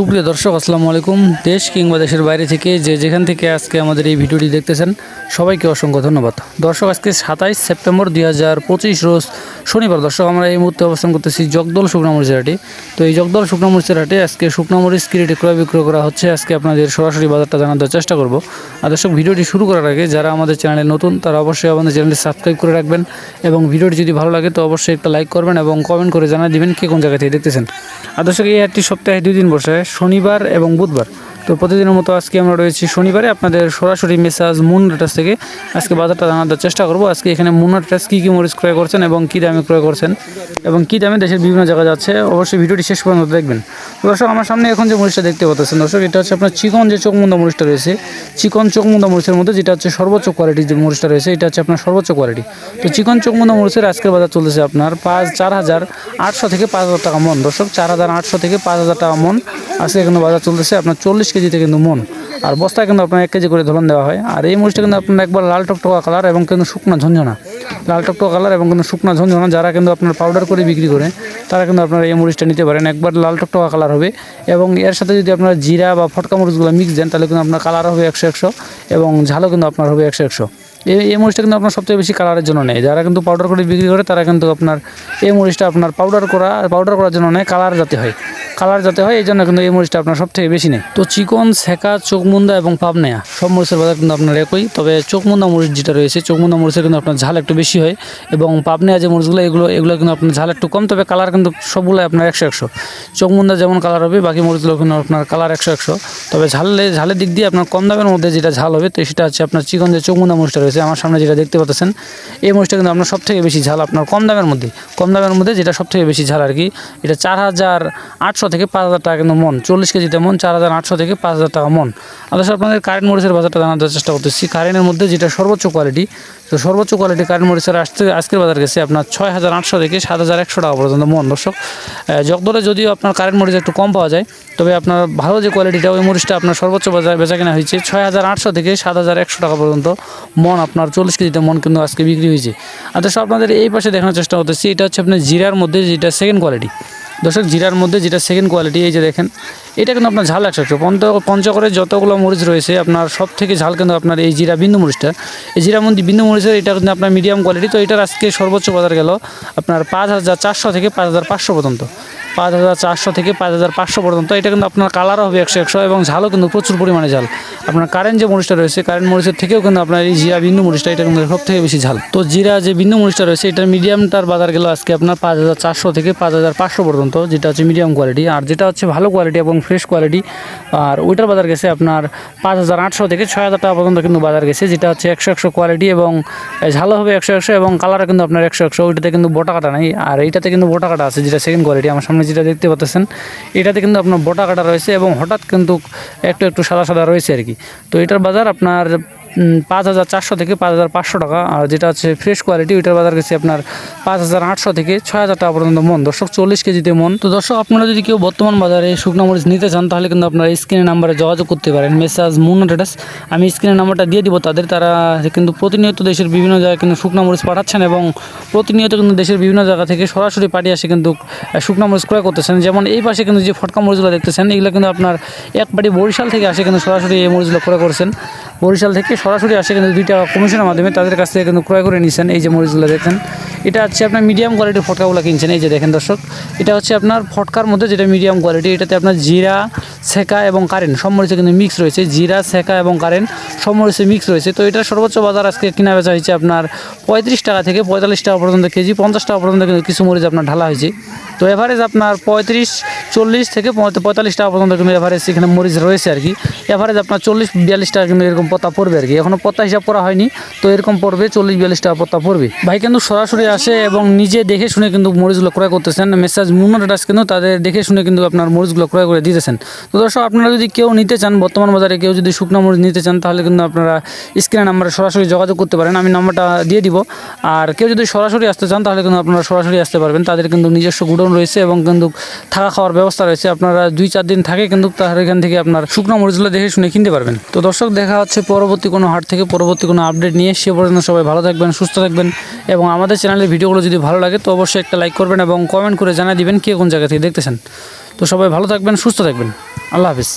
সুপ্রিয় দর্শক, আসসালামু আলাইকুম। দেশ কিংবা দেশের বাইরে থেকে যে যেখান থেকে আজকে আমাদের এই ভিডিওটি দেখতেছেন, সবাইকে অসংখ্য ধন্যবাদ। দর্শক, আজকে সাতাইশ সেপ্টেম্বর দুই হাজার পঁচিশ রোজ শনিবার, দর্শক, আমরা এই মুহূর্তে অবস্থান করতেছি জগদল শুকনামরিচের হাটে তো এই জগদল শুকনামরিচের হাটে আজকে শুকনামরিচ কিরেটে ক্রয় বিক্রয় করা হচ্ছে। আজকে আপনাদের সরাসরি বাজারটা জানানোর চেষ্টা করব। আর দর্শক, ভিডিওটি শুরু করার আগে যারা আমাদের চ্যানেলে নতুন, তারা অবশ্যই আমাদের চ্যানেলটি সাবস্ক্রাইব করে রাখবেন এবং ভিডিওটি যদি ভালো লাগে, তো অবশ্যই একটা লাইক করবেন এবং কমেন্ট করে জানিয়ে দিবেন কে কোন জায়গা থেকে দেখতেছেন। আর দর্শক, এই হাটটি সপ্তাহে দুই দিন বসে, শনিবার এবং বুধবার। তো প্রতিদিনের মতো আজকে আমরা রয়েছি শনিবারে আপনাদের সরাসরি মেসাজ মুন রেটাস থেকে। আজকে বাজারটা জানানোর চেষ্টা করব। আজকে এখানে মুন রেটাস কী কী মরিচ ক্রয় করছেন এবং কী দামে ক্রয় করছেন এবং কী দামে দেশের বিভিন্ন জায়গায় যাচ্ছে, অবশ্যই ভিডিওটি শেষ পর্যন্ত দেখবেন। দর্শক, আমার সামনে এখন যে মরিচটা দেখতে পাচ্ছেন, দর্শক, এটা হচ্ছে আপনার চিকন যে চোখমুন্দা মরিচটা রয়েছে, চিকন চোখমুন্দা মরিচের মধ্যে যেটা হচ্ছে সর্বোচ্চ কোয়ালিটির যে মরিচটা রয়েছে, এটা হচ্ছে আপনার সর্বোচ্চ কোয়ালিটি তো চিকন চোখমুন্দা মরিচের আজকের বাজার চলতেছে আপনার পাঁচ, চার হাজার আটশো থেকে পাঁচ হাজার টাকা মন। দর্শক, চার হাজার আটশো থেকে পাঁচ হাজার টাকা মন আজকে কিন্তু বাজার চলতেছে আপনার চল্লিশ কেজিতে কিন্তু মন। আর বস্তায় কিন্তু আপনার এক কেজি করে ধরন দেওয়া হয়। আর এই মরিচটা কিন্তু আপনার একবার লাল টকটকা কালার এবং কিন্তু শুকনো ঝঞ্ঝনা লাল টকটকা কালার এবং কিন্তু শুকনো ঝঞ্ঝনা যারা কিন্তু আপনার পাউডার করে বিক্রি করে, তারা কিন্তু আপনার এই মরিচটা নিতে পারেন। একবার লাল টকটকা কালার হবে এবং এর সাথে যদি আপনার জিরা বা ফটকা মরিচগুলো মিক্স দেন, তাহলে কিন্তু আপনার কালার হবে একশো একশো এবং ঝালও কিন্তু আপনার হবে একশো একশো। এই এই মরিচটা কিন্তু আপনার সবচেয়ে বেশি কালারের জন্য নেই। যারা কিন্তু পাউডার করে বিক্রি করে, তারা কিন্তু আপনার এই মরিচটা আপনার পাউডার করা পাউডার করার জন্য নেয় কালার যাতে হয়। কালার যাতে হয় এই জন্য কিন্তু এই মরিচটা আপনার সব থেকে বেশি নেই তো চিকন সেকা চোখমুন্দা এবং পাবনেয়া সব মরিচের বাজার কিন্তু আপনার একই। তবে চোখমুন্দা মরিচ যেটা রয়েছে, চোখমুন্দা মরিচের কিন্তু আপনার ঝাল একটু বেশি হয় এবং পাবনেয়া যে মরিচগুলো, এগুলো এগুলো কিন্তু আপনার ঝাল একটু কম, তবে কালার কিন্তু সবগুলো আপনার একশো একশো। চোখমুন্দা যেমন কালার হবে, বাকি মরিচগুলো কিন্তু আপনার কালার একশো একশো। তবে ঝালে, ঝালের দিক দিয়ে আপনার কম দামের মধ্যে যেটা ঝাল হবে, তো সেটা হচ্ছে আপনার চিকন যে চোখমুন্দা মরিচটা রয়েছে, আমার সামনে যেটা দেখতে পাচ্ছেন, এই মরিচটা কিন্তু আপনার সব থেকে বেশি ঝাল, আপনার কম দামের মধ্যে, কম দামের মধ্যে যেটা সব থেকে বেশি ঝাল আর কি। এটা চার হাজার আটশো থেকে পাঁচ হাজার টাকা কিন্তু মন। চল্লিশ কেজিতে মন, চার হাজার আটশো থেকে পাঁচ হাজার টাকা মন। আদর্শ আপনাদের কারেন্ট মরিচের বাজারটা জানার চেষ্টা করতেছি। কারেন্টের মধ্যে যেটা সর্বোচ্চ কোয়ালিটি তো সর্বোচ্চ কোয়ালিটি কারেন্ট মরিচের আসতে, আজকের বাজার গেছে আপনার ছয় হাজার আটশো থেকে সাত হাজার একশো টাকা পর্যন্ত মন, দর্শক। জগদলে যদিও আপনার কারেন্ট মরিচ একটু কম পাওয়া যায়, তবে আপনার ভালো যে কোয়ালিটিটা ওই মরিচটা আপনার সর্বোচ্চ বাজার বেচা কেনা হয়েছে। ছয় হাজার আটশো থেকে সাত হাজার একশো টাকা পর্যন্ত মন আপনার চল্লিশ কেজিতে মন কিন্তু আজকে বিক্রি হয়েছে। আদর্শ আপনাদের এই পাশে দেখানোর চেষ্টা করতেছি, এটা হচ্ছে আপনার জিরার মধ্যে যেটা সেকেন্ড কোয়ালিটি দর্শক, জিরার মধ্যে যেটা সেকেন্ড কোয়ালিটি এই যে দেখেন, এটা কিন্তু আপনার ঝাল একশো একশো পঞ্চ পঞ্চকরে যতগুলো মরিচ রয়েছে, আপনার সব থেকে ঝাল কিন্তু আপনার এই জিরা বিন্দু মরিচটা। এই জিরা মন্দির বিন্দু মরিচের এটা কিন্তু আপনার মিডিয়াম কোয়ালিটি তো এটার আজকে সর্বোচ্চ বাজার গেল আপনার পাঁচ হাজার চারশো থেকে পাঁচ হাজার পাঁচশো পর্যন্ত। পাঁচ হাজার চারশো থেকে পাঁচ হাজার পাঁচশো পর্যন্ত। এটা কিন্তু আপনার কালারও হবে একশো একশো এবং ঝালও কিন্তু প্রচুর পরিমাণে ঝাল। আপনার কারেন্ট যে মরিচটা রয়েছে কারেন্ট মরিচের থেকেও কিন্তু আপনার এই জিরা বিন্দু মরিচটা, এটা কিন্তু সব থেকে বেশি ঝাল। তো জিরা যে বিন্দু মরিচটা রয়েছে, এটার মিডিয়ামটার বাজার গেল আজকে আপনার পাঁচ হাজার চারশো থেকে পাঁচ হাজার পাঁচশো পর্যন্ত, যেটা হচ্ছে মিডিয়াম কোয়ালিটি আর যেটা হচ্ছে ভালো কোয়ালিটি এবং ফ্রেশ কোয়ালিটি আর ওইটার বাজার গেছে আপনার পাঁচ হাজার আটশো থেকে ছয় হাজার টাকা পর্যন্ত কিন্তু বাজার গেছে, যেটা হচ্ছে একশো একশো কোয়ালিটি এবং ঝালও হবে একশো একশো এবং কালারও কিন্তু আপনার একশো একশো। ওইটাতে কিন্তু বোটা কাটা নেই, আর এইটাতে কিন্তু বোটা কাটা আছে, যেটা সেকেন্ড কোয়ালিটি আমার সামনে যেটা দেখতে পাচ্ছেন এটাতে কিন্তু আপনার বটা কাটা রয়েছে এবং হঠাৎ কিন্তু একটু একটু সাদা সাদা রয়েছে আর কি। তো এটার বাজার আপনার পাঁচ হাজার চারশো থেকে পাঁচ হাজার পাঁচশো টাকা। আর যেটা হচ্ছে ফ্রেশ কোয়ালিটি ওইটার বাজার গেছে আপনার পাঁচ হাজার আটশো থেকে ছয় হাজার টাকা পর্যন্ত মন। দর্শক, চল্লিশ কেজিতে মন। তো দর্শক, আপনারা যদি কেউ বর্তমান বাজারে শুকনো মরিচ নিতে চান, তাহলে কিন্তু আপনারা স্ক্রিনের নাম্বারে যোগাযোগ করতে পারেন। মেসাজ মুন ডেটাস আমি স্ক্রিনের নাম্বারটা দিয়ে দিব তাদের। তারা কিন্তু প্রতিনিয়ত দেশের বিভিন্ন জায়গায় কিন্তু শুকনো মরিচ পাঠাচ্ছেন এবং প্রতিনিয়ত কিন্তু দেশের বিভিন্ন জায়গা থেকে সরাসরি পাঠিয়ে আসে কিন্তু শুকনো মরিচ ক্রয় করতেছেন। যেমন এই পাশে কিন্তু যে ফটকা মরিচগুলো দেখতেছেন, এগুলো কিন্তু আপনার এক বাড়ি বরিশাল থেকে আসে কিন্তু সরাসরি এই মরিচগুলো ক্রয় করছেন। বরিশাল থেকে সরাসরি আসে কিন্তু দুইটা কমিশনের মাধ্যমে তাদের কাছ থেকে কিন্তু ক্রয় করে নিয়েছেন এই যে মরিচগুলো দেখেন, এটা হচ্ছে আপনার মিডিয়াম কোয়ালিটির ফটকাগুলো কিনছেন। এই যে দেখেন দর্শক, এটা হচ্ছে আপনার ফটকার মধ্যে যেটা মিডিয়াম কোয়ালিটি এটাতে আপনার জিরা, সেকা এবং কারেন্ট সব মরিচে কিন্তু মিক্স রয়েছে। জিরা, সেকা এবং কারেন্ট সব মরিচে মিক্স রয়েছে। তো এটার সর্বোচ্চ বাজার আজকে কিনা বেচা হয়েছে আপনার পঁয়ত্রিশ টাকা থেকে পঁয়তাল্লিশ টাকা পর্যন্ত কেজি, পঞ্চাশ টাকা পর্যন্ত কিন্তু কিছু মরিচ আপনার ঢালা হয়েছে। তো এভারেজ আপনার পঁয়ত্রিশ চল্লিশ থেকে পঁয়ত- পঁয়তাল্লিশ টাকা পর্যন্ত কিন্তু এভারেজ এখানে মরিচ রয়েছে আর কি। এভারেজ আপনার চল্লিশ, বিয়াল্লিশ টাকা কিন্তু এরকম পত্তা পড়বে আর কি। এখনও পত্তা হিসাব করা হয়নি, তো এরকম পড়বে, চল্লিশ, বিয়াল্লিশ টাকা পত্তা পড়বে। ভাই কিন্তু সরাসরি আসে এবং নিজে দেখে শুনে কিন্তু মরিচগুলো ক্রয় করতেছেন। মেসাজ মুন্নাটাস কিন্তু তাদের দেখে শুনে কিন্তু আপনার মরিচগুলো ক্রয় করে দিতেছেন। তো দর্শক, আপনারা যদি কেউ নিতে চান, বর্তমান বাজারে কেউ যদি শুকনো মরিচ নিতে চান, তাহলে কিন্তু আপনারা স্ক্রিনের নাম্বারে সরাসরি যোগাযোগ করতে পারেন। আমি নাম্বারটা দিয়ে দিব। আর কেউ যদি সরাসরি আসতে চান, তাহলে কিন্তু আপনারা সরাসরি আসতে পারবেন। তাদের কিন্তু নিজস্ব গুডাউন রয়েছে এবং কিন্তু থাকা খাওয়ার ব্যবস্থা রয়েছে। আপনারা দুই চার দিন থাকে কিন্তু তার এখান থেকে আপনার শুকনো মরিচগুলো দেখে শুনে কিনতে পারবেন। তো দর্শক, দেখা হচ্ছে পরবর্তী কোনো হাট থেকে, পরবর্তী কোনো আপডেট নিয়ে। সে পর্যন্ত সবাই ভালো থাকবেন, সুস্থ থাকবেন এবং আমাদের চ্যানেলের ভিডিওগুলো যদি ভালো লাগে তো অবশ্যই একটা লাইক করবেন এবং কমেন্ট করে জানিয়ে দিবেন কে কোন জায়গা থেকে দেখতেছেন। তো সবাই ভালো থাকবেন, সুস্থ থাকবেন। আল্লাহ হাফিজ।